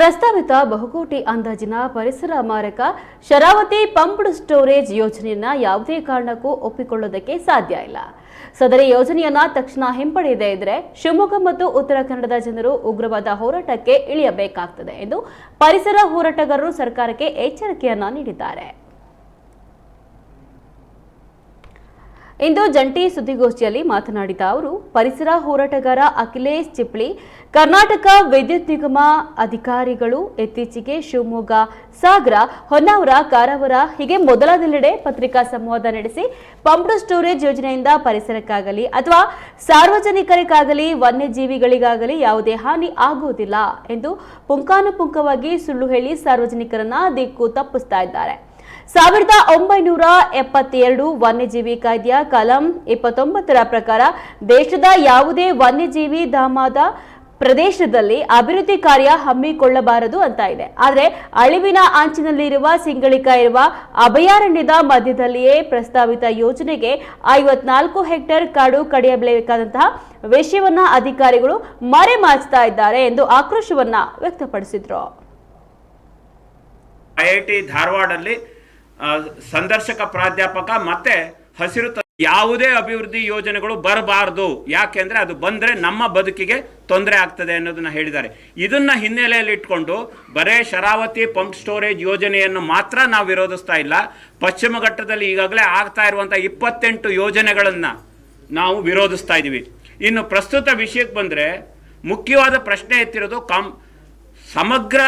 ಪ್ರಸ್ತಾವಿತ ಬಹುಕೋಟಿ ಅಂದಾಜಿನ ಪರಿಸರ ಮಾರಕ ಶರಾವತಿ ಪಂಪ್ಡ್ ಸ್ಟೋರೇಜ್ ಯೋಜನೆಯನ್ನ ಯಾವುದೇ ಕಾರಣಕ್ಕೂ ಒಪ್ಪಿಕೊಳ್ಳೋದಕ್ಕೆ ಸಾಧ್ಯ ಇಲ್ಲ. ಸದರಿ ಯೋಜನೆಯನ್ನ ತಕ್ಷಣ ಹಿಂಪಡೆಯದೇ ಇದ್ರೆ ಶಿವಮೊಗ್ಗ ಮತ್ತು ಉತ್ತರ ಕನ್ನಡದ ಜನರು ಉಗ್ರವಾದ ಹೋರಾಟಕ್ಕೆ ಇಳಿಯಬೇಕಾಗ್ತದೆ ಎಂದು ಪರಿಸರ ಹೋರಾಟಗಾರರು ಸರ್ಕಾರಕ್ಕೆ ಎಚ್ಚರಿಕೆಯನ್ನ ನೀಡಿದ್ದಾರೆ. ಇಂದು ಜಂಟಿ ಸುದ್ದಿಗೋಷ್ಠಿಯಲ್ಲಿ ಮಾತನಾಡಿದ ಅವರು, ಪರಿಸರ ಹೋರಾಟಗಾರ ಅಖಿಲೇಶ್ ಚಿಪ್ಳಿ ಕರ್ನಾಟಕ ವಿದ್ಯುತ್ ನಿಗಮ ಅಧಿಕಾರಿಗಳು ಇತ್ತೀಚೆಗೆ ಶಿವಮೊಗ್ಗ ಸಾಗರ, ಹೊನ್ನಾವರ, ಕಾರವಾರ, ಹೀಗೆ ಮೊದಲಾದೆಲ್ಲೆಡೆ ಪತ್ರಿಕಾ ಸಂವಾದ ನಡೆಸಿ ಪಂಪ್ಡ್ ಸ್ಟೋರೇಜ್ ಯೋಜನೆಯಿಂದ ಪರಿಸರಕ್ಕಾಗಲಿ ಅಥವಾ ಸಾರ್ವಜನಿಕರಿಗಾಗಲಿ, ವನ್ಯಜೀವಿಗಳಿಗಾಗಲಿ ಯಾವುದೇ ಹಾನಿ ಆಗುವುದಿಲ್ಲ ಎಂದು ಪುಂಕಾನುಪುಂಕವಾಗಿ ಸುಳ್ಳು ಹೇಳಿ ಸಾರ್ವಜನಿಕರನ್ನ ದಿಕ್ಕು ತಪ್ಪಿಸ್ತಾ ಇದ್ದಾರೆ. ಸಾವಿರದ ಒಂಬೈನೂರ ಎಪ್ಪತ್ತೆರಡು ವನ್ಯಜೀವಿ ಕಾಯ್ದೆಯ ಕಲಂ ಇಪ್ಪತ್ತೊಂಬತ್ತರ ಪ್ರಕಾರ ದೇಶದ ಯಾವುದೇ ವನ್ಯಜೀವಿ ಧಾಮದ ಪ್ರದೇಶದಲ್ಲಿ ಅಭಿವೃದ್ಧಿ ಕಾರ್ಯ ಹಮ್ಮಿಕೊಳ್ಳಬಾರದು ಅಂತ ಇದೆ. ಆದರೆ ಅಳಿವಿನ ಅಂಚಿನಲ್ಲಿರುವ ಸಿಂಗಳಿಕ ಇರುವ ಅಭಯಾರಣ್ಯದ ಮಧ್ಯದಲ್ಲಿಯೇ ಪ್ರಸ್ತಾವಿತ ಯೋಜನೆಗೆ ಐವತ್ನಾಲ್ಕು ಹೆಕ್ಟೇರ್ ಕಾಡು ಕಡಿಯಬೇಕಾದಂತಹ ವಿಷಯವನ್ನ ಅಧಿಕಾರಿಗಳು ಮರೆಮಾಚ್ತಾ ಇದ್ದಾರೆ ಎಂದು ಆಕ್ರೋಶವನ್ನ ವ್ಯಕ್ತಪಡಿಸಿದ್ರು. ಐಐಟಿ ಧಾರವಾಡಲ್ಲಿ ಸಂದರ್ಶಕ ಪ್ರಾಧ್ಯಾಪಕ ಮತ್ತೆ ಹಸಿರು ಯಾವುದೇ ಅಭಿವೃದ್ಧಿ ಯೋಜನೆಗಳು ಬರಬಾರದು. ಯಾಕೆಂದ್ರೆ ಅದು ಬಂದ್ರೆ ನಮ್ಮ ಬದುಕಿಗೆ ತೊಂದರೆ ಆಗ್ತದೆ ಅನ್ನೋದನ್ನ ಹೇಳಿದ್ದಾರೆ. ಇದನ್ನು ಹಿನ್ನೆಲೆಯಲ್ಲಿ ಇಟ್ಕೊಂಡು ಬರೇ ಶರಾವತಿ ಪಂಪ್ ಸ್ಟೋರೇಜ್ ಯೋಜನೆಯನ್ನು ಮಾತ್ರ ನಾವು ವಿರೋಧಿಸ್ತಾ ಇಲ್ಲ. ಪಶ್ಚಿಮ ಘಟ್ಟದಲ್ಲಿ ಈಗಾಗಲೇ ಆಗ್ತಾ ಇರುವಂಥ ಇಪ್ಪತ್ತೆಂಟು ಯೋಜನೆಗಳನ್ನು ನಾವು ವಿರೋಧಿಸ್ತಾ ಇದ್ದೀವಿ ಇನ್ನು ಪ್ರಸ್ತುತ ವಿಷಯಕ್ಕೆ ಬಂದ್ರೆ ಮುಖ್ಯವಾದ ಪ್ರಶ್ನೆ ಎತ್ತಿರೋದು ಕಾಮ್ ಸಮಗ್ರ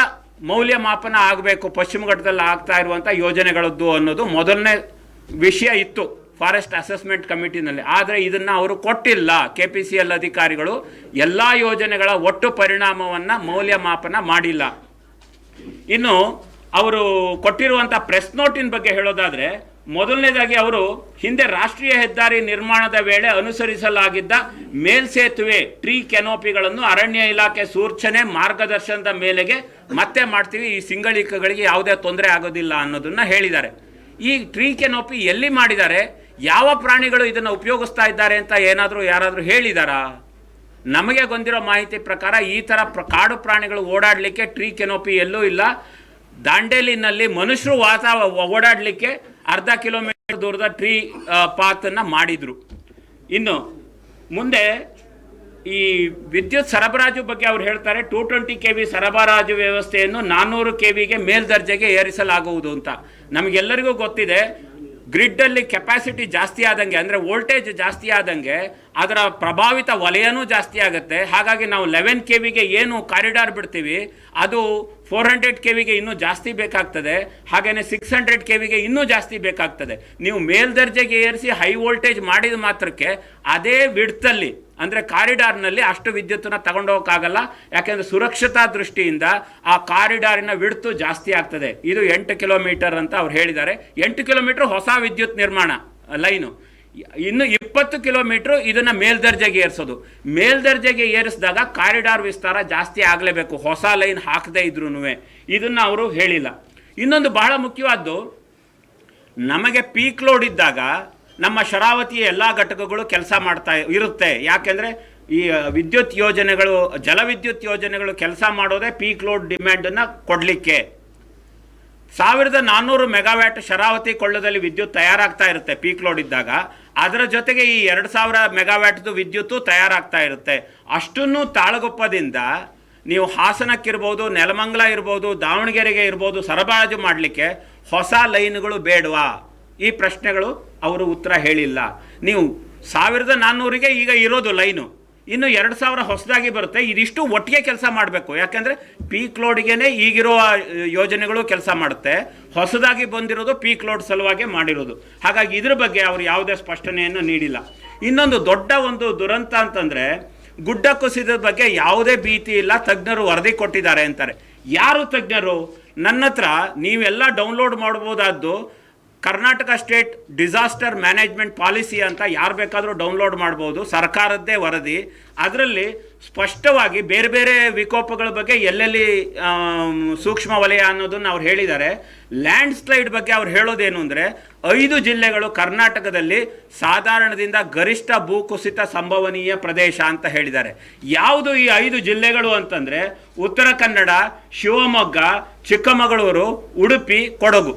ಮೌಲ್ಯಮಾಪನ ಆಗಬೇಕು, ಪಶ್ಚಿಮ ಘಟ್ಟದಲ್ಲಿ ಆಗ್ತಾ ಇರುವಂಥ ಯೋಜನೆಗಳದ್ದು ಅನ್ನೋದು ಮೊದಲನೇ ವಿಷಯ ಇತ್ತು ಫಾರೆಸ್ಟ್ ಅಸೆಸ್ಮೆಂಟ್ ಕಮಿಟಿನಲ್ಲಿ. ಆದರೆ ಇದನ್ನು ಅವರು ಕೊಟ್ಟಿಲ್ಲ. ಕೆ ಪಿ ಸಿ ಎಲ್ ಅಧಿಕಾರಿಗಳು ಎಲ್ಲ ಯೋಜನೆಗಳ ಒಟ್ಟು ಪರಿಣಾಮವನ್ನು ಮೌಲ್ಯಮಾಪನ ಮಾಡಿಲ್ಲ. ಇನ್ನು ಅವರು ಕೊಟ್ಟಿರುವಂಥ ಪ್ರೆಸ್ ನೋಟಿನ ಬಗ್ಗೆ ಹೇಳೋದಾದ್ರೆ ಮೊದಲನೇದಾಗಿ ಅವರು ಹಿಂದೆ ರಾಷ್ಟ್ರೀಯ ಹೆದ್ದಾರಿ ನಿರ್ಮಾಣದ ವೇಳೆ ಅನುಸರಿಸಲಾಗಿದ್ದ ಮೇಲ್ಸೇತುವೆ ಟ್ರೀ ಕೆನೋಪಿಗಳನ್ನು ಅರಣ್ಯ ಇಲಾಖೆ ಸೂಚನೆ ಮಾರ್ಗದರ್ಶನದ ಮೇಲೆಗೆ ಮತ್ತೆ ಮಾಡ್ತೀವಿ. ಈ ಸಿಂಗಳಿಕಗಳಿಗೆ ಯಾವುದೇ ತೊಂದರೆ ಆಗೋದಿಲ್ಲ ಅನ್ನೋದನ್ನ ಹೇಳಿದ್ದಾರೆ. ಈ ಟ್ರೀ ಕೆನೋಪಿ ಎಲ್ಲಿ ಮಾಡಿದ್ದಾರೆ? ಯಾವ ಪ್ರಾಣಿಗಳು ಇದನ್ನು ಉಪಯೋಗಿಸ್ತಾ ಇದ್ದಾರೆ ಅಂತ ಏನಾದರೂ ಯಾರಾದರೂ ಹೇಳಿದಾರಾ? ನಮಗೆ ಗೊಂದಿರೋ ಮಾಹಿತಿ ಪ್ರಕಾರ ಈ ಥರ ಪ್ರ, ಕಾಡು ಪ್ರಾಣಿಗಳು ಓಡಾಡಲಿಕ್ಕೆ ಟ್ರೀ ಕೆನೋಪಿ ಎಲ್ಲೂ ಇಲ್ಲ. ದಾಂಡೇಲಿನಲ್ಲಿ ಮನುಷ್ಯರು ವಾತಾವ, ಓಡಾಡಲಿಕ್ಕೆ ಅರ್ಧ ಕಿಲೋಮೀಟರ್ ದೂರದ ಟ್ರೀ ಪಾತನ್ನು ಮಾಡಿದರು. ಇನ್ನು ಮುಂದೆ ಈ ವಿದ್ಯುತ್ ಸರಬರಾಜು ಬಗ್ಗೆ ಅವ್ರು ಹೇಳ್ತಾರೆ ಟೂ ಟ್ವೆಂಟಿ ಕೆ ವಿ ಸರಬರಾಜು ವ್ಯವಸ್ಥೆಯನ್ನು ನಾನ್ನೂರು ಕೆ ವಿಗೆ ಮೇಲ್ದರ್ಜೆಗೆ ಏರಿಸಲಾಗುವುದು ಅಂತ. ನಮಗೆಲ್ಲರಿಗೂ ಗೊತ್ತಿದೆ ಗ್ರಿಡ್ಡಲ್ಲಿ ಕೆಪಾಸಿಟಿ ಜಾಸ್ತಿ ಆದಂಗೆ, ಅಂದರೆ ವೋಲ್ಟೇಜ್ ಜಾಸ್ತಿ ಆದಂಗೆ ಅದರ ಪ್ರಭಾವಿತ ವಲಯನೂ ಜಾಸ್ತಿ ಆಗುತ್ತೆ. ಹಾಗಾಗಿ ನಾವು ಲೆವೆನ್ ಕೆ ವಿಗೆ ಏನು ಕಾರಿಡಾರ್ ಬಿಡ್ತೀವಿ, ಅದು ಫೋರ್ ಹಂಡ್ರೆಡ್ ಕೆ ವಿಗೆ ಇನ್ನೂ ಜಾಸ್ತಿ ಬೇಕಾಗ್ತದೆ ಹಾಗೆಯೇ ಸಿಕ್ಸ್ ಹಂಡ್ರೆಡ್ ಕೆ ವಿಗೆ ಇನ್ನೂ ಜಾಸ್ತಿ ಬೇಕಾಗ್ತದೆ. ನೀವು ಮೇಲ್ದರ್ಜೆಗೆ ಏರಿಸಿ ಹೈ ವೋಲ್ಟೇಜ್ ಮಾಡಿದ ಮಾತ್ರಕ್ಕೆ ಅದೇ ವಿಡ್ತಲ್ಲಿ ಅಂದರೆ ಕಾರಿಡಾರ್ನಲ್ಲಿ ಅಷ್ಟು ವಿದ್ಯುತ್ತನ್ನು ತಗೊಂಡೋಗಕ್ಕಾಗಲ್ಲ. ಯಾಕೆಂದರೆ ಸುರಕ್ಷತಾ ದೃಷ್ಟಿಯಿಂದ ಆ ಕಾರಿಡಾರಿನ ವಿಡ್ತು ಜಾಸ್ತಿ ಆಗ್ತದೆ. ಇದು ಎಂಟು ಕಿಲೋಮೀಟರ್ ಅಂತ ಅವ್ರು ಹೇಳಿದ್ದಾರೆ. ಎಂಟು ಕಿಲೋಮೀಟರ್ ಹೊಸ ವಿದ್ಯುತ್ ನಿರ್ಮಾಣ, ಲೈನು. ಇನ್ನು ಇಪ್ಪತ್ತು ಕಿಲೋಮೀಟ್ರ್ ಇದನ್ನು ಮೇಲ್ದರ್ಜೆಗೆ ಏರಿಸೋದು. ಮೇಲ್ದರ್ಜೆಗೆ ಏರಿಸಿದಾಗ ಕಾರಿಡಾರ್ ವಿಸ್ತಾರ ಜಾಸ್ತಿ ಆಗಲೇಬೇಕು. ಹೊಸ ಲೈನ್ ಹಾಕದೇ ಇದ್ರೂ ಇದನ್ನು ಅವರು ಹೇಳಿಲ್ಲ. ಇನ್ನೊಂದು ಬಹಳ ಮುಖ್ಯವಾದ್ದು, ನಮಗೆ ಪೀಕ್ ಲೋಡ್ ಇದ್ದಾಗ ನಮ್ಮ ಶರಾವತಿಯ ಎಲ್ಲ ಘಟಕಗಳು ಕೆಲಸ ಮಾಡ್ತಾ ಇರುತ್ತೆ. ಯಾಕೆಂದರೆ ಈ ವಿದ್ಯುತ್ ಯೋಜನೆಗಳು, ಜಲವಿದ್ಯುತ್ ಯೋಜನೆಗಳು ಕೆಲಸ ಮಾಡೋದೇ ಪೀಕ್ ಲೋಡ್ ಡಿಮ್ಯಾಂಡನ್ನು ಕೊಡಲಿಕ್ಕೆ. ಸಾವಿರದ ನಾನ್ನೂರು ಮೆಗಾವ್ಯಾಟ್ ಶರಾವತಿ ಕೊಳ್ಳದಲ್ಲಿ ವಿದ್ಯುತ್ ತಯಾರಾಗ್ತಾ ಇರುತ್ತೆ ಪೀಕ್ ಲೋಡ್ ಇದ್ದಾಗ. ಅದರ ಜೊತೆಗೆ ಈ ಎರಡು ಸಾವಿರ ಮೆಗಾವ್ಯಾಟ್ದು ವಿದ್ಯುತ್ತು ತಯಾರಾಗ್ತಾ ಇರುತ್ತೆ. ಅಷ್ಟನ್ನು ತಾಳಗುಪ್ಪದಿಂದ ನೀವು ಹಾಸನಕ್ಕಿರ್ಬೋದು, ನೆಲಮಂಗಲ ಇರ್ಬೋದು, ದಾವಣಗೆರೆಗೆ ಇರ್ಬೋದು ಸರಬರಾಜು ಮಾಡಲಿಕ್ಕೆ ಹೊಸ ಲೈನ್ಗಳು ಬೇಡವಾ? ಈ ಪ್ರಶ್ನೆಗಳು ಅವರು ಉತ್ತರ ಹೇಳಿಲ್ಲ. ನೀವು ಸಾವಿರದ ನಾನ್ನೂರಿಗೆ ಈಗ ಇರೋದು ಲೈನು. ಇನ್ನು ಎರಡು ಸಾವಿರ ಹೊಸದಾಗಿ ಬರುತ್ತೆ. ಇದಿಷ್ಟು ಒಟ್ಟಿಗೆ ಕೆಲಸ ಮಾಡಬೇಕು. ಯಾಕೆಂದರೆ ಪೀಕ್ ಲೋಡ್ಗೆನೆ ಈಗಿರೋ ಯೋಜನೆಗಳು ಕೆಲಸ ಮಾಡುತ್ತೆ. ಹೊಸದಾಗಿ ಬಂದಿರೋದು ಪೀಕ್ ಲೋಡ್ ಸಲುವಾಗಿ ಮಾಡಿರೋದು. ಹಾಗಾಗಿ ಇದ್ರ ಬಗ್ಗೆ ಅವರು ಯಾವುದೇ ಸ್ಪಷ್ಟನೆಯನ್ನು ನೀಡಿಲ್ಲ. ಇನ್ನೊಂದು ದೊಡ್ಡ ಒಂದು ದುರಂತ ಅಂತಂದರೆ, ಗುಡ್ಡ ಕುಸಿದ ಬಗ್ಗೆ ಯಾವುದೇ ಭೀತಿ ಇಲ್ಲ, ತಜ್ಞರು ವರದಿ ಕೊಟ್ಟಿದ್ದಾರೆ ಅಂತಾರೆ. ಯಾರು ತಜ್ಞರು? ನನ್ನ ಹತ್ರ ನೀವೆಲ್ಲ download ಮಾಡ್ಬೋದಾದ್ದು Karnataka state disaster management policy ಅಂತ ಯಾರು ಬೇಕಾದರೂ ಡೌನ್ಲೋಡ್ ಮಾಡ್ಬೋದು, ಸರ್ಕಾರದ್ದೇ ವರದಿ. ಅದರಲ್ಲಿ ಸ್ಪಷ್ಟವಾಗಿ ಬೇರೆ ಬೇರೆ ವಿಕೋಪಗಳ ಬಗ್ಗೆ ಎಲ್ಲೆಲ್ಲಿ ಸೂಕ್ಷ್ಮ ವಲಯ ಅನ್ನೋದನ್ನು ಅವ್ರು ಹೇಳಿದ್ದಾರೆ. ಲ್ಯಾಂಡ್ ಸ್ಲೈಡ್ ಬಗ್ಗೆ ಅವ್ರು ಹೇಳೋದೇನು ಅಂದರೆ, ಐದು ಜಿಲ್ಲೆಗಳು ಕರ್ನಾಟಕದಲ್ಲಿ ಸಾಧಾರಣದಿಂದ ಗರಿಷ್ಠ ಭೂಕುಸಿತ ಸಂಭವನೀಯ ಪ್ರದೇಶ ಅಂತ ಹೇಳಿದ್ದಾರೆ. ಯಾವುದು ಈ ಐದು ಜಿಲ್ಲೆಗಳು ಅಂತಂದರೆ, ಉತ್ತರ ಕನ್ನಡ, ಶಿವಮೊಗ್ಗ, ಚಿಕ್ಕಮಗಳೂರು, ಉಡುಪಿ, ಕೊಡಗು.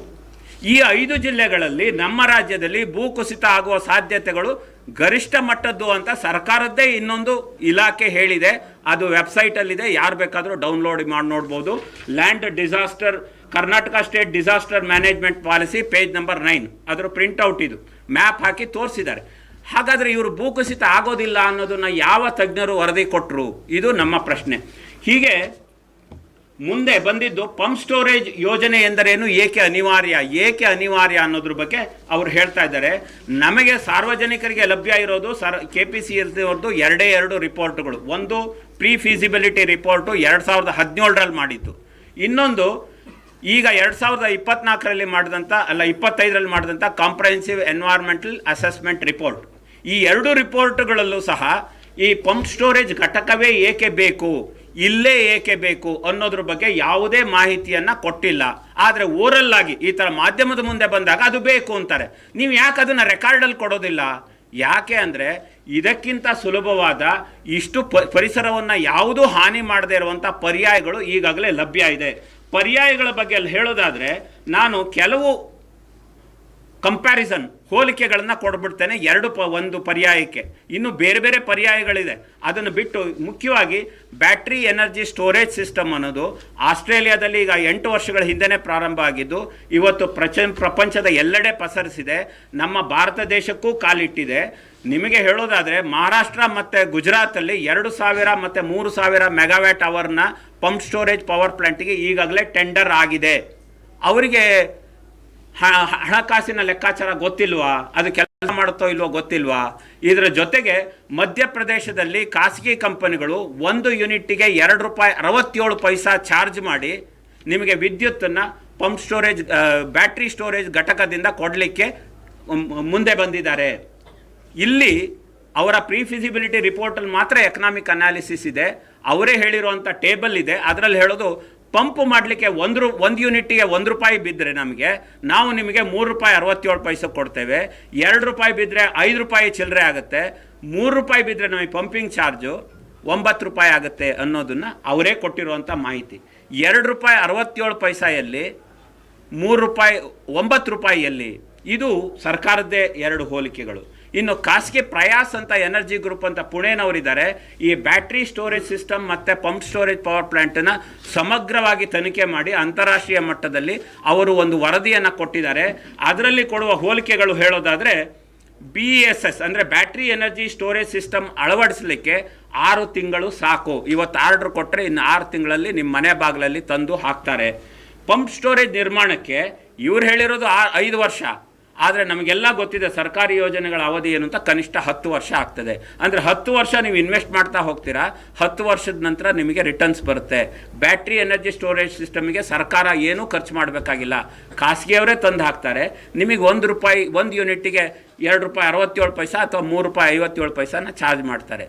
ಈ ಐದು ಜಿಲ್ಲೆಗಳಲ್ಲಿ ನಮ್ಮ ರಾಜ್ಯದಲ್ಲಿ ಭೂಕುಸಿತ ಆಗುವ ಸಾಧ್ಯತೆಗಳು ಗರಿಷ್ಠ ಮಟ್ಟದ್ದು ಅಂತ ಸರ್ಕಾರದ್ದೇ ಇನ್ನೊಂದು ಇಲಾಖೆ ಹೇಳಿದೆ. ಅದು ವೆಬ್ಸೈಟಲ್ಲಿದೆ ಯಾರು ಬೇಕಾದರೂ ಡೌನ್ಲೋಡ್ ಮಾಡಿ ನೋಡ್ಬೋದು. Land disaster Karnataka state disaster management policy page number nine ಅದರ ಪ್ರಿಂಟ್ಔಟ್ ಇದು. ಮ್ಯಾಪ್ ಹಾಕಿ ತೋರಿಸಿದ್ದಾರೆ. ಹಾಗಾದರೆ ಇವರು ಭೂಕುಸಿತ ಆಗೋದಿಲ್ಲ ಅನ್ನೋದನ್ನು ಯಾವ ತಜ್ಞರು ವರದಿ ಕೊಟ್ಟರು ಇದು ನಮ್ಮ ಪ್ರಶ್ನೆ. ಹೀಗೆ ಮುಂದೆ ಬಂದಿದ್ದು ಪಂಪ್ ಸ್ಟೋರೇಜ್ ಯೋಜನೆ ಎಂದರೇನು ಏಕೆ ಅನಿವಾರ್ಯ ಏಕೆ ಅನಿವಾರ್ಯ ಅನ್ನೋದ್ರ ಬಗ್ಗೆ ಅವರು ಹೇಳ್ತಾ ಇದ್ದಾರೆ. ನಮಗೆ ಸಾರ್ವಜನಿಕರಿಗೆ ಲಭ್ಯ ಇರೋದು ಸರ್ ಕೆ ಪಿ ಸಿ ಅವ್ರದ್ದು ಎರಡೇ ಎರಡು ರಿಪೋರ್ಟ್ಗಳು. ಒಂದು ಪ್ರೀ ಫೀಸಿಬಿಲಿಟಿ ರಿಪೋರ್ಟು ಎರಡು ಸಾವಿರದ ಹದಿನೇಳರಲ್ಲಿ ಮಾಡಿದ್ದು. ಇನ್ನೊಂದು, ಈಗ ಎರಡು ಸಾವಿರದ ಇಪ್ಪತ್ನಾಲ್ಕರಲ್ಲಿ ಮಾಡಿದಂಥ ಅಲ್ಲ ಇಪ್ಪತ್ತೈದರಲ್ಲಿ ಮಾಡಿದಂಥ ಕಾಂಪ್ರಹೆನ್ಸಿವ್ ಎನ್ವೈರ್ಮೆಂಟಲ್ ಅಸೆಸ್ಮೆಂಟ್ ರಿಪೋರ್ಟ್ ಈ ಎರಡು ರಿಪೋರ್ಟ್ಗಳಲ್ಲೂ ಸಹ ಈ ಪಂಪ್ ಸ್ಟೋರೇಜ್ ಘಟಕವೇ ಏಕೆ ಬೇಕು? ಇಲ್ಲೇ ಏಕೆ ಬೇಕು ಅನ್ನೋದ್ರ ಬಗ್ಗೆ ಯಾವುದೇ ಮಾಹಿತಿಯನ್ನು ಕೊಟ್ಟಿಲ್ಲ. ಆದರೆ ಊರಲ್ಲಾಗಿ ಈ ಥರ ಮಾಧ್ಯಮದ ಮುಂದೆ ಬಂದಾಗ ಅದು ಬೇಕು ಅಂತಾರೆ. ನೀವು ಯಾಕೆ ಅದನ್ನು ರೆಕಾರ್ಡಲ್ಲಿ ಕೊಡೋದಿಲ್ಲ? ಯಾಕೆ ಅಂದರೆ ಇದಕ್ಕಿಂತ ಸುಲಭವಾದ ಇಷ್ಟು ಪ, ಪರಿಸರವನ್ನು ಯಾವುದೂ ಹಾನಿ ಮಾಡದೇ ಇರುವಂಥ ಪರ್ಯಾಯಗಳು ಈಗಾಗಲೇ ಲಭ್ಯ ಇದೆ. ಪರ್ಯಾಯಗಳ ಬಗ್ಗೆ ಹೇಳೋದಾದರೆ, ನಾನು ಕೆಲವು ಕಂಪ್ಯಾರಿಸನ್ ಹೋಲಿಕೆಗಳನ್ನು ಕೊಡ್ಬಿಡ್ತೇನೆ ಎರಡು ಪ, ಒಂದು ಪರ್ಯಾಯಕ್ಕೆ. ಇನ್ನು ಬೇರೆ ಬೇರೆ ಪರ್ಯಾಯಗಳಿದೆ. ಅದನ್ನು ಬಿಟ್ಟು ಮುಖ್ಯವಾಗಿ ಬ್ಯಾಟ್ರಿ ಎನರ್ಜಿ ಸ್ಟೋರೇಜ್ ಸಿಸ್ಟಮ್ ಅನ್ನೋದು ಆಸ್ಟ್ರೇಲಿಯಾದಲ್ಲಿ ಈಗ ಎಂಟು ವರ್ಷಗಳ ಹಿಂದೆನೇ ಪ್ರಾರಂಭ ಆಗಿದ್ದು, ಇವತ್ತು ಪ್ರಚ, ಪ್ರಪಂಚದ ಎಲ್ಲೆಡೆ ಪಸರಿಸಿದೆ. ನಮ್ಮ ಭಾರತ ದೇಶಕ್ಕೂ ಕಾಲಿಟ್ಟಿದೆ. ನಿಮಗೆ ಹೇಳೋದಾದರೆ ಮಹಾರಾಷ್ಟ್ರ ಮತ್ತು ಗುಜರಾತಲ್ಲಿ ಎರಡು ಸಾವಿರ ಮತ್ತು ಮೂರು ಸಾವಿರ ಮೆಗಾವ್ಯಾಟ್ ಅವರ್ನ ಪಂಪ್ ಸ್ಟೋರೇಜ್ ಪವರ್ ಪ್ಲಾಂಟಿಗೆ ಈಗಾಗಲೇ ಟೆಂಡರ್ ಆಗಿದೆ. ಅವರಿಗೆ ಹಣಕಾಸಿನ ಲೆಕ್ಕಾಚಾರ ಗೊತ್ತಿಲ್ವಾ? ಅದು ಕೆಲಸ ಮಾಡುತ್ತೋ ಇಲ್ವೋ ಗೊತ್ತಿಲ್ವಾ? ಇದರ ಜೊತೆಗೆ ಮಧ್ಯಪ್ರದೇಶದಲ್ಲಿ ಖಾಸಗಿ ಕಂಪನಿಗಳು ಒಂದು ಯೂನಿಟ್ಟಿಗೆ ಎರಡು ರೂಪಾಯಿ ಅರವತ್ತೇಳು ಪೈಸಾ ಚಾರ್ಜ್ ಮಾಡಿ ನಿಮಗೆ ವಿದ್ಯುತ್ತನ್ನು ಪಂಪ್ ಸ್ಟೋರೇಜ್ ಬ್ಯಾಟ್ರಿ ಸ್ಟೋರೇಜ್ ಘಟಕದಿಂದ ಕೊಡಲಿಕ್ಕೆ ಮುಂದೆ ಬಂದಿದ್ದಾರೆ. ಇಲ್ಲಿ ಅವರ ಪ್ರೀ ಫಿಸಿಬಿಲಿಟಿ ರಿಪೋರ್ಟಲ್ಲಿ ಮಾತ್ರ ಎಕನಾಮಿಕ್ ಅನಾಲಿಸಿಸ್ ಇದೆ. ಅವರೇ ಹೇಳಿರುವಂಥ ಟೇಬಲ್ ಇದೆ. ಅದರಲ್ಲಿ ಹೇಳೋದು ಪಂಪ್ ಮಾಡಲಿಕ್ಕೆ ಒಂದು ರೂ, ಒಂದು ಯೂನಿಟ್ಟಿಗೆ ಒಂದು ರೂಪಾಯಿ ಬಿದ್ದರೆ ನಮಗೆ, ನಾವು ನಿಮಗೆ ಮೂರು ರೂಪಾಯಿ ಅರವತ್ತೇಳು ಪೈಸೆ ಕೊಡ್ತೇವೆ. ಎರಡು ರೂಪಾಯಿ ಬಿದ್ದರೆ ಐದು ರೂಪಾಯಿ ಚಿಲ್ಲರೆ ಆಗುತ್ತೆ. ಮೂರು ರೂಪಾಯಿ ಬಿದ್ದರೆ ನಮಗೆ ಪಂಪಿಂಗ್ ಚಾರ್ಜು ಒಂಬತ್ತು ರೂಪಾಯಿ ಆಗುತ್ತೆ ಅನ್ನೋದನ್ನು ಅವರೇ ಕೊಟ್ಟಿರುವಂಥ ಮಾಹಿತಿ. ಎರಡು ರೂಪಾಯಿ ಅರವತ್ತೇಳು ಪೈಸೆಯಲ್ಲಿ ಮೂರು ರೂಪಾಯಿ, ಒಂಬತ್ತು ರೂಪಾಯಿಯಲ್ಲಿ ಇದು ಸರ್ಕಾರದ್ದೇ ಎರಡು ಹೋಲಿಕೆಗಳು. ಇನ್ನು ಖಾಸಗಿ ಪ್ರಯಾಸ್ ಅಂತ ಎನರ್ಜಿ ಗ್ರೂಪ್ ಅಂತ ಪುಣೆನವರಿದ್ದಾರೆ. ಈ ಬ್ಯಾಟ್ರಿ ಸ್ಟೋರೇಜ್ ಸಿಸ್ಟಮ್ ಮತ್ತು ಪಂಪ್ ಸ್ಟೋರೇಜ್ ಪವರ್ ಪ್ಲ್ಯಾಂಟನ್ನು ಸಮಗ್ರವಾಗಿ ತನಿಖೆ ಮಾಡಿ ಅಂತಾರಾಷ್ಟ್ರೀಯ ಮಟ್ಟದಲ್ಲಿ ಅವರು ಒಂದು ವರದಿಯನ್ನು ಕೊಟ್ಟಿದ್ದಾರೆ. ಅದರಲ್ಲಿ ಕೊಡುವ ಹೋಲಿಕೆಗಳು ಹೇಳೋದಾದರೆ ಬಿ ಎಸ್ ಎಸ್ ಅಂದರೆ ಬ್ಯಾಟ್ರಿ ಎನರ್ಜಿ ಸ್ಟೋರೇಜ್ ಸಿಸ್ಟಮ್ ಅಳವಡಿಸಲಿಕ್ಕೆ ಆರು ತಿಂಗಳು ಸಾಕು. ಇವತ್ತು ಆರ್ಡ್ರ್ ಕೊಟ್ಟರೆ ಇನ್ನು ಆರು ತಿಂಗಳಲ್ಲಿ ನಿಮ್ಮ ಮನೆ ಬಾಗಿಲಲ್ಲಿ ತಂದು ಹಾಕ್ತಾರೆ. ಪಂಪ್ ಸ್ಟೋರೇಜ್ ನಿರ್ಮಾಣಕ್ಕೆ ಇವ್ರು ಹೇಳಿರೋದು ಆ ಐದು ವರ್ಷ. ಆದರೆ ನಮಗೆಲ್ಲ ಗೊತ್ತಿದೆ ಸರ್ಕಾರಿ ಯೋಜನೆಗಳ ಅವಧಿ ಏನು ಅಂತ ಕನಿಷ್ಠ ಹತ್ತು ವರ್ಷ ಆಗ್ತದೆ. ಅಂದರೆ ಹತ್ತು ವರ್ಷ ನೀವು ಇನ್ವೆಸ್ಟ್ ಮಾಡ್ತಾ ಹೋಗ್ತೀರಾ, ಹತ್ತು ವರ್ಷದ ನಂತರ ನಿಮಗೆ ರಿಟರ್ನ್ಸ್ ಬರುತ್ತೆ. ಬ್ಯಾಟ್ರಿ ಎನರ್ಜಿ ಸ್ಟೋರೇಜ್ ಸಿಸ್ಟಮ್ಗೆ ಸರ್ಕಾರ ಏನೂ ಖರ್ಚು ಮಾಡಬೇಕಾಗಿಲ್ಲ. ಖಾಸಗಿಯವರೇ ತಂದು ಹಾಕ್ತಾರೆ. ನಿಮಗೆ ಒಂದು ರೂಪಾಯಿ, ಒಂದು ಯೂನಿಟ್ಟಿಗೆ ಎರಡು ರೂಪಾಯಿ ಅರವತ್ತೇಳು ಪೈಸಾ ಅಥವಾ ಮೂರು ರೂಪಾಯಿ ಐವತ್ತೇಳು ಪೈಸಾನ ಚಾರ್ಜ್ ಮಾಡ್ತಾರೆ.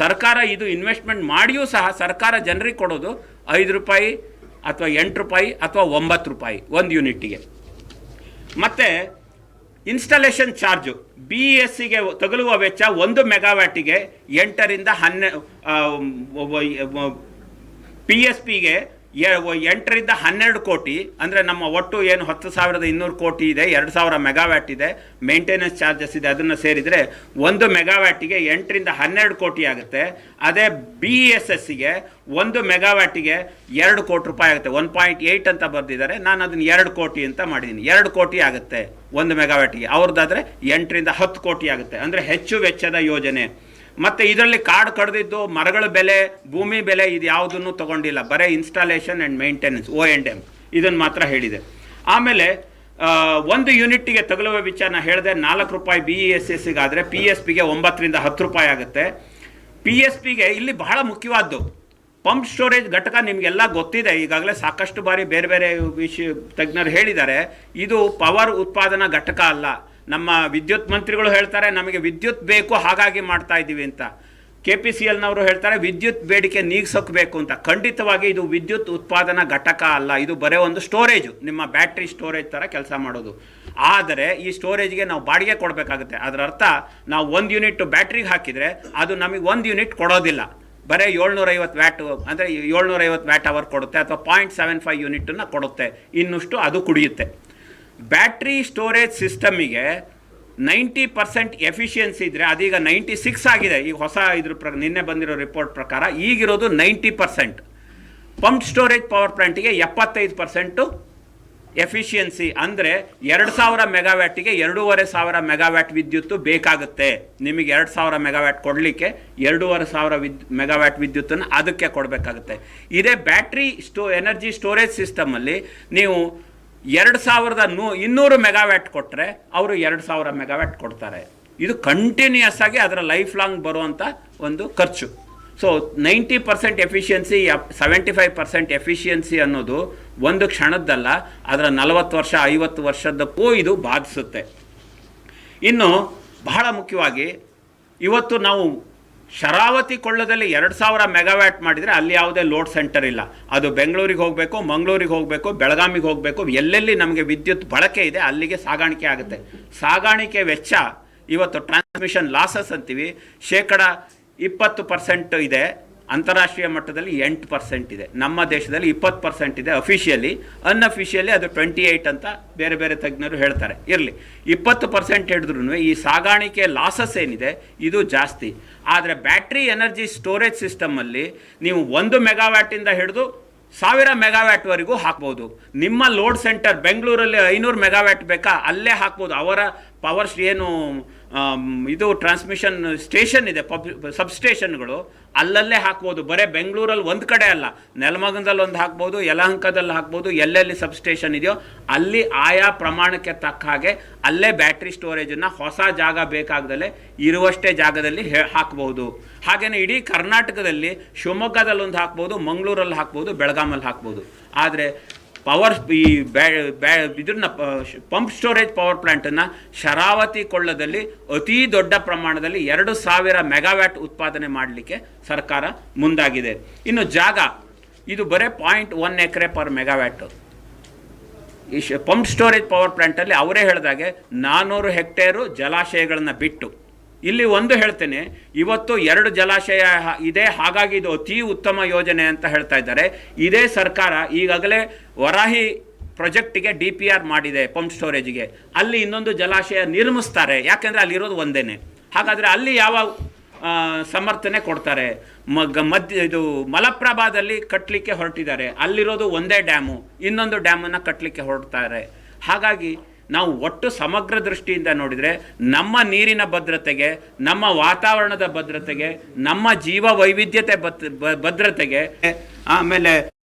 ಸರ್ಕಾರ ಇದು ಇನ್ವೆಸ್ಟ್ಮೆಂಟ್ ಮಾಡಿಯೂ ಸಹ ಸರ್ಕಾರ ಜನರಿಗೆ ಕೊಡೋದು ಐದು ರೂಪಾಯಿ ಅಥವಾ ಎಂಟು ರೂಪಾಯಿ ಅಥವಾ ಒಂಬತ್ತು ರೂಪಾಯಿ ಒಂದು ಯೂನಿಟ್ಟಿಗೆ ಮತ್ತು ಇನ್ಸ್ಟಾಲೇಷನ್ ಚಾರ್ಜು ಬಿ ಎಸ್ ಸಿಗೆ ತಗಲುವ ವೆಚ್ಚ ಒಂದು ಮೆಗಾವ್ಯಾಟಿಗೆ ಎಂಟರಿಂದ ಹನ್ನೆ ಪಿ ಎಸ್ ಪಿಗೆ ಎಂಟರಿಂದ ಹನ್ನೆರಡು ಕೋಟಿ, ಅಂದರೆ ನಮ್ಮ ಒಟ್ಟು ಏನು ಹತ್ತು ಸಾವಿರದ ಇನ್ನೂರು ಕೋಟಿ ಇದೆ, ಎರಡು ಸಾವಿರ ಮೆಗಾವ್ಯಾಟ್ ಇದೆ ಮೇಂಟೆನೆನ್ಸ್ ಚಾರ್ಜಸ್ ಇದೆ, ಅದನ್ನು ಸೇರಿದರೆ ಒಂದು ಮೆಗಾವ್ಯಾಟಿಗೆ ಎಂಟರಿಂದ ಹನ್ನೆರಡು ಕೋಟಿ ಆಗುತ್ತೆ. ಅದೇ ಬಿ ಎಸ್ ಎಸ್ಸಿಗೆ ಒಂದು ಮೆಗಾವ್ಯಾಟಿಗೆ ಎರಡು ಕೋಟಿ ರೂಪಾಯಿ ಆಗುತ್ತೆ. ಒನ್ ಪಾಯಿಂಟ್ ಏಯ್ಟ್ ಅಂತ ಬರೆದಿದ್ದಾರೆ. ನಾನು ಅದನ್ನು ಎರಡು ಕೋಟಿ ಅಂತ ಮಾಡಿದ್ದೀನಿ ಎರಡು ಕೋಟಿ ಆಗುತ್ತೆ ಒಂದು ಮೆಗಾವ್ಯಾಟಿಗೆ. ಅವ್ರದ್ದಾದರೆ ಎಂಟರಿಂದ ಹತ್ತು ಕೋಟಿ ಆಗುತ್ತೆ. ಅಂದರೆ ಹೆಚ್ಚು ವೆಚ್ಚದ ಯೋಜನೆ. ಮತ್ತು ಇದರಲ್ಲಿ ಕಾಡು ಕಡ್ದಿದ್ದು, ಮರಗಳ ಬೆಲೆ, ಭೂಮಿ ಬೆಲೆ ಇದು ಯಾವುದನ್ನು ತಗೊಂಡಿಲ್ಲ. ಬರೀ installation and maintenance O and M ಇದನ್ನು ಮಾತ್ರ ಹೇಳಿದೆ. ಆಮೇಲೆ ಒಂದು ಯೂನಿಟಿಗೆ ತಗಲುವ ವಿಚಾರನ ಹೇಳಿದೆ, ನಾಲ್ಕು ರೂಪಾಯಿ ಬಿ ಇ ಎಸ್ ಎಸ್ಸಿಗಾದರೆ ಪಿ ಎಸ್ ಪಿಗೆ ಒಂಬತ್ತರಿಂದ ಹತ್ತು ರೂಪಾಯಿ ಆಗುತ್ತೆ. ಪಿ ಎಸ್ ಪಿಗೆ ಇಲ್ಲಿ ಬಹಳ ಮುಖ್ಯವಾದ್ದು. ಪಂಪ್ ಸ್ಟೋರೇಜ್ ಘಟಕ ನಿಮಗೆಲ್ಲ ಗೊತ್ತಿದೆ, ಈಗಾಗಲೇ ಸಾಕಷ್ಟು ಬಾರಿ ಬೇರೆ ಬೇರೆ ವಿಷಯ ತಜ್ಞರು ಹೇಳಿದ್ದಾರೆ. ಇದು ಪವರ್ ಉತ್ಪಾದನಾ ಘಟಕ ಅಲ್ಲ. ನಮ್ಮ ವಿದ್ಯುತ್ ಮಂತ್ರಿಗಳು ಹೇಳ್ತಾರೆ, ನಮಗೆ ವಿದ್ಯುತ್ ಬೇಕು, ಹಾಗಾಗಿ ಮಾಡ್ತಾ ಇದ್ದೀವಿ ಅಂತ. ಕೆ ಪಿ ಸಿ ಎಲ್ನವರು ಹೇಳ್ತಾರೆ, ವಿದ್ಯುತ್ ಬೇಡಿಕೆ ನೀಗಿಸೋಕ್ಬೇಕು ಅಂತ. ಖಂಡಿತವಾಗಿ ಇದು ವಿದ್ಯುತ್ ಉತ್ಪಾದನಾ ಘಟಕ ಅಲ್ಲ, ಇದು ಬರೀ ಒಂದು ಸ್ಟೋರೇಜು, ನಿಮ್ಮ ಬ್ಯಾಟ್ರಿ ಸ್ಟೋರೇಜ್ ಥರ ಕೆಲಸ ಮಾಡೋದು. ಆದರೆ ಈ ಸ್ಟೋರೇಜ್ಗೆ ನಾವು ಬಾಡಿಗೆ ಕೊಡಬೇಕಾಗುತ್ತೆ. ಅದರ ಅರ್ಥ, ನಾವು ಒಂದು ಯೂನಿಟ್ ಬ್ಯಾಟ್ರಿಗೆ ಹಾಕಿದರೆ ಅದು ನಮಗೆ ಒಂದು ಯೂನಿಟ್ ಕೊಡೋದಿಲ್ಲ. ಬರೀ ಏಳ್ನೂರೈವತ್ತು ವ್ಯಾಟು, ಅಂದರೆ ಏಳ್ನೂರೈವತ್ತು ವ್ಯಾಟ್ ಅವರ್ ಕೊಡುತ್ತೆ ಅಥವಾ ಪಾಯಿಂಟ್ ಸೆವೆನ್ ಫೈವ್ ಯೂನಿಟನ್ನು ಕೊಡುತ್ತೆ. ಇನ್ನಷ್ಟು ಅದು ಕುಡಿಯುತ್ತೆ. ಬ್ಯಾಟ್ರಿ ಸ್ಟೋರೇಜ್ ಸಿಸ್ಟಮಿಗೆ ನೈಂಟಿ ಪರ್ಸೆಂಟ್ ಎಫಿಷಿಯನ್ಸಿ ಇದ್ದರೆ ಅದೀಗ ನೈಂಟಿ ಸಿಕ್ಸ್ ಆಗಿದೆ. ಈಗ ಹೊಸ ಇದ್ರ ಪ್ರ, ನಿನ್ನೆ ಬಂದಿರೋ ರಿಪೋರ್ಟ್ ಪ್ರಕಾರ ಈಗಿರೋದು ninety percent. Pump storage power ಪ್ಲಾಂಟಿಗೆ ಎಪ್ಪತ್ತೈದು ಪರ್ಸೆಂಟು ಎಫಿಷಿಯನ್ಸಿ ಅಂದರೆ ಎರಡು ಸಾವಿರ ಮೆಗಾವ್ಯಾಟಿಗೆ ಎರಡೂವರೆ ಸಾವಿರ ಮೆಗಾವ್ಯಾಟ್ ವಿದ್ಯುತ್ತು ಬೇಕಾಗುತ್ತೆ. ನಿಮಗೆ ಎರಡು ಸಾವಿರ ಮೆಗಾವ್ಯಾಟ್ ಕೊಡಲಿಕ್ಕೆ ಎರಡೂವರೆ ಸಾವಿರ ವಿದ್ ಮೆಗಾವ್ಯಾಟ್ ವಿದ್ಯುತ್ತನ್ನು ಅದಕ್ಕೆ ಕೊಡಬೇಕಾಗುತ್ತೆ. ಇದೇ ಬ್ಯಾಟ್ರಿ ಸ್ಟೋ ಎನರ್ಜಿ ಸ್ಟೋರೇಜ್ ಸಿಸ್ಟಮಲ್ಲಿ ನೀವು ಎರಡು ಸಾವಿರದ ನೂ ಇನ್ನೂರು ಮೆಗಾವ್ಯಾಟ್ ಕೊಟ್ಟರೆ ಅವರು ಎರಡು ಸಾವಿರ ಮೆಗಾವ್ಯಾಟ್ ಕೊಡ್ತಾರೆ. ಇದು ಕಂಟಿನ್ಯೂಯಸ್ ಆಗಿ ಅದರ ಲೈಫ್ ಲಾಂಗ್ ಬರುವಂಥ ಒಂದು ಖರ್ಚು. So ninety percent efficiency seventy five percent efficiency ಅನ್ನೋದು ಒಂದು ಕ್ಷಣದ್ದಲ್ಲ, ಅದರ ನಲವತ್ತು ವರ್ಷ, ಐವತ್ತು ವರ್ಷದಕ್ಕೂ ಇದು ಬಾಧಿಸುತ್ತೆ. ಇನ್ನು ಬಹಳ ಮುಖ್ಯವಾಗಿ, ಇವತ್ತು ನಾವು ಶರಾವತಿ ಕೊಳ್ಳದಲ್ಲಿ ಎರಡು ಸಾವಿರ ಮೆಗಾವ್ಯಾಟ್ ಮಾಡಿದರೆ ಅಲ್ಲಿ ಯಾವುದೇ ಲೋಡ್ ಸೆಂಟರ್ ಇಲ್ಲ. ಅದು ಬೆಂಗಳೂರಿಗೆ ಹೋಗಬೇಕು, ಮಂಗಳೂರಿಗೆ ಹೋಗಬೇಕು ಬೆಳಗಾಮಿಗೆ ಹೋಗಬೇಕು, ಎಲ್ಲೆಲ್ಲಿ ನಮಗೆ ವಿದ್ಯುತ್ ಬಳಕೆ ಇದೆ ಅಲ್ಲಿಗೆ ಸಾಗಾಣಿಕೆ ಆಗುತ್ತೆ. ಸಾಗಾಣಿಕೆ ವೆಚ್ಚ, ಇವತ್ತು ಟ್ರಾನ್ಸ್ಮಿಷನ್ ಲಾಸಸ್ ಅಂತೀವಿ, ಶೇಕಡ ಇಪ್ಪತ್ತು ಪರ್ಸೆಂಟ್ ಇದೆ. ಅಂತಾರಾಷ್ಟ್ರೀಯ ಮಟ್ಟದಲ್ಲಿ ಎಂಟು ಪರ್ಸೆಂಟ್ ಇದೆ. ನಮ್ಮ ದೇಶದಲ್ಲಿ ಇಪ್ಪತ್ತು ಪರ್ಸೆಂಟ್ ಇದೆ ಅಫಿಷಿಯಲಿ ಅನ್ಅಫಿಷಿಯಲಿ ಅದು ಟ್ವೆಂಟಿ ಏಯ್ಟ್ ಅಂತ ಬೇರೆ ಬೇರೆ ತಜ್ಞರು ಹೇಳ್ತಾರೆ. ಇರಲಿ. ಇಪ್ಪತ್ತು ಪರ್ಸೆಂಟ್ ಹಿಡಿದ್ರೂ ಈ ಸಾಗಾಣಿಕೆ ಲಾಸಸ್ ಏನಿದೆ? ಇದು ಜಾಸ್ತಿ. ಆದರೆ ಬ್ಯಾಟ್ರಿ ಎನರ್ಜಿ ಸ್ಟೋರೇಜ್ ಸಿಸ್ಟಮಲ್ಲಿ ನೀವು ಒಂದು ಮೆಗಾವ್ಯಾಟಿಂದ ಹಿಡಿದು ಸಾವಿರ ಮೆಗಾವ್ಯಾಟ್ವರೆಗೂ ಹಾಕ್ಬೋದು. ನಿಮ್ಮ ಲೋಡ್ ಸೆಂಟರ್ ಬೆಂಗಳೂರಲ್ಲಿ ಐನೂರು ಮೆಗಾವ್ಯಾಟ್ ಬೇಕಾ? ಅಲ್ಲೇ ಹಾಕ್ಬೋದು. ಅವರ ಪವರ್ ಏನು ಇದು ಟ್ರಾನ್ಸ್ಮಿಷನ್ ಸ್ಟೇಷನ್ ಇದೆ ಪಬ್ ಸಬ್ಸ್ಟೇಷನ್ಗಳು ಅಲ್ಲಲ್ಲೇ ಹಾಕ್ಬೋದು. ಬರೀ ಬೆಂಗಳೂರಲ್ಲಿ ಒಂದು ಕಡೆ ಅಲ್ಲ. ನೆಲಮಗನದಲ್ಲಿ ಒಂದು ಹಾಕ್ಬೋದು, ಯಲಹಂಕದಲ್ಲಿ ಹಾಕ್ಬೋದು, ಎಲ್ಲೆಲ್ಲಿ ಸಬ್ ಸ್ಟೇಷನ್ ಇದೆಯೋ, ಅಲ್ಲಿ ಆಯಾ ಪ್ರಮಾಣಕ್ಕೆ ತಕ್ಕ ಹಾಗೆ ಅಲ್ಲೇ ಬ್ಯಾಟ್ರಿ ಸ್ಟೋರೇಜನ್ನು ಹೊಸ ಜಾಗ ಬೇಕಾಗದಲ್ಲೇ ಇರುವಷ್ಟೇ ಜಾಗದಲ್ಲಿ ಹೇ, ಹಾಕ್ಬೋದು. ಹಾಗೆಯೇ ಇಡೀ ಕರ್ನಾಟಕದಲ್ಲಿ ಶಿವಮೊಗ್ಗದಲ್ಲಿ ಒಂದು ಹಾಕ್ಬೋದು, ಮಂಗಳೂರಲ್ಲಿ ಹಾಕ್ಬೋದು, ಬೆಳಗಾಮಲ್ಲಿ ಹಾಕ್ಬೋದು. ಆದರೆ ಪವರ್ ಈ ಬ್ಯಾ ಬ್ಯಾ ಇದನ್ನ ಪಂಪ್ ಸ್ಟೋರೇಜ್ ಪವರ್ ಪ್ಲಾಂಟನ್ನು ಶರಾವತಿ ಕೊಳ್ಳದಲ್ಲಿ ಅತಿ ದೊಡ್ಡ ಪ್ರಮಾಣದಲ್ಲಿ ಎರಡು ಸಾವಿರ ಮೆಗಾವ್ಯಾಟ್ ಉತ್ಪಾದನೆ ಮಾಡಲಿಕ್ಕೆ ಸರ್ಕಾರ ಮುಂದಾಗಿದೆ. ಇನ್ನು ಜಾಗ, ಇದು ಬರೀ point one acre per megawatt. ಈ ಪಂಪ್ ಸ್ಟೋರೇಜ್ ಪವರ್ ಪ್ಲಾಂಟಲ್ಲಿ ಅವರೇ ಹೇಳಿದಾಗೆ ನಾನ್ನೂರು ಹೆಕ್ಟೇರು ಜಲಾಶಯಗಳನ್ನು ಬಿಟ್ಟು ಇಲ್ಲಿ ಒಂದು ಹೇಳ್ತೇನೆ, ಇವತ್ತು ಎರಡು ಜಲಾಶಯ ಇದೆ, ಹಾಗಾಗಿ ಇದು ಅತಿ ಉತ್ತಮ ಯೋಜನೆ ಅಂತ ಹೇಳ್ತಾ ಇದ್ದಾರೆ. ಇದೇ ಸರ್ಕಾರ ಈಗಾಗಲೇ ವರಾಹಿ ಪ್ರಾಜೆಕ್ಟಿಗೆ ಡಿ ಪಿ ಆರ್ ಮಾಡಿದೆ ಪಂಪ್ ಸ್ಟೋರೇಜಿಗೆ. ಅಲ್ಲಿ ಇನ್ನೊಂದು ಜಲಾಶಯ ನಿರ್ಮಿಸ್ತಾರೆ, ಯಾಕೆಂದರೆ ಅಲ್ಲಿರೋದು ಒಂದೇನೆ. ಹಾಗಾದರೆ ಅಲ್ಲಿ ಯಾವ ಸಮರ್ಥನೆ ಕೊಡ್ತಾರೆ? ಮಗ್, ಮಧ್ಯ, ಇದು ಮಲಪ್ರಭಾದಲ್ಲಿ ಕಟ್ಟಲಿಕ್ಕೆ ಹೊರಟಿದ್ದಾರೆ, ಅಲ್ಲಿರೋದು ಒಂದೇ ಡ್ಯಾಮು, ಇನ್ನೊಂದು ಡ್ಯಾಮನ್ನು ಕಟ್ಟಲಿಕ್ಕೆ ಹೊರಡ್ತಾರೆ. ಹಾಗಾಗಿ ನಾವು ಒಟ್ಟು ಸಮಗ್ರ ದೃಷ್ಟಿಯಿಂದ ನೋಡಿದರೆ ನಮ್ಮ ನೀರಿನ ಭದ್ರತೆಗೆ, ನಮ್ಮ ವಾತಾವರಣದ ಭದ್ರತೆಗೆ, ನಮ್ಮ ಜೀವ ವೈವಿಧ್ಯತೆ ಭದ್ ಭದ್ರತೆಗೆ, ಆಮೇಲೆ